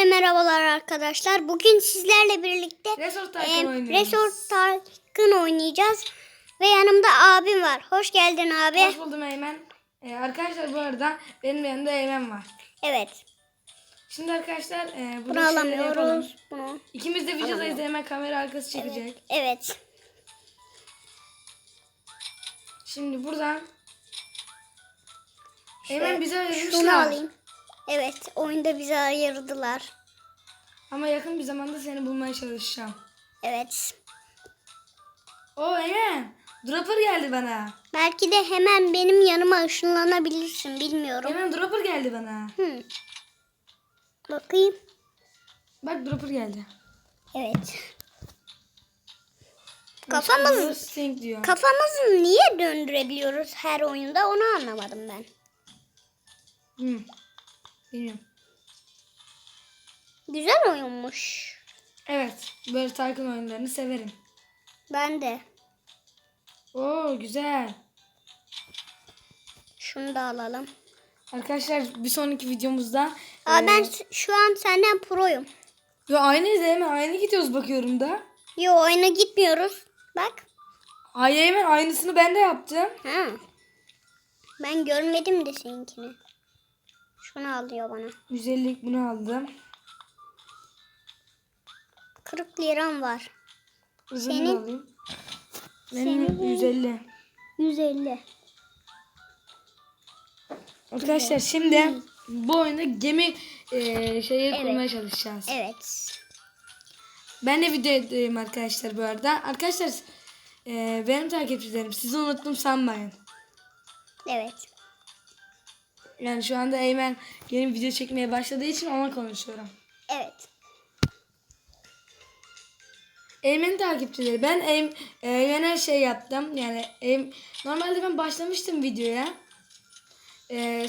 Hepinize merhabalar arkadaşlar. Bugün sizlerle birlikte Resort Tycoon. Resort Tycoon oynayacağız. Ve yanımda abim var. Hoş geldin abi. Hoş buldum Eymen. Ee, arkadaşlar bu arada benim yanımda Eymen var. Evet. Şimdi arkadaşlar e, Bunu alamıyoruz. Bunu. İkimiz de videodayız hemen kamera arkası çekecek. Evet. Şimdi buradan Eymen bize Şunu ayırmışlar. alayım. Evet. Oyunda bizi ayırdılar. Ama yakın bir zamanda seni bulmaya çalışacağım. Evet. Oo Eymen. Dropper geldi bana. Belki de hemen benim yanıma ışınlanabilirsin. Bilmiyorum. Eymen dropper geldi bana. Hı. Bakayım. Bak dropper geldi. Evet. Kafamız diyor. Kafamızı niye döndürebiliyoruz her oyunda onu anlamadım ben. Hı. Bilmiyorum. Güzel oyunmuş. Evet. Böyle Tycoon oyunlarını severim. Ben de. Oo güzel. Şunu da alalım. Arkadaşlar bir sonraki videomuzda Aa, e, ben şu an senden proyum. Yo aynıyız Eymen aynı gidiyoruz bakıyorum da. Yo oyuna gitmiyoruz. Bak. Ay Eymen aynısını ben de yaptım. Ha. Ben görmedim de seninkini. Şunu alıyor bana. 150'lik bunu aldım. 40 liram var. Uzun Senin? alayım. Benim 150. 150. Arkadaşlar şimdi bu oyunda gemi e, şeyi kurmaya çalışacağız. Evet. Ben de videodayım arkadaşlar bu arada. Arkadaşlar e, benim takipçilerim sizi unuttum sanmayın. Evet. Yani şu anda Eymen yeni video çekmeye başladığı için ona konuşuyorum. Evet. Eymen'in takipçileri. Ben Eym, Eymen'e şey yaptım. Yani Eym, normalde ben başlamıştım videoya. Ee,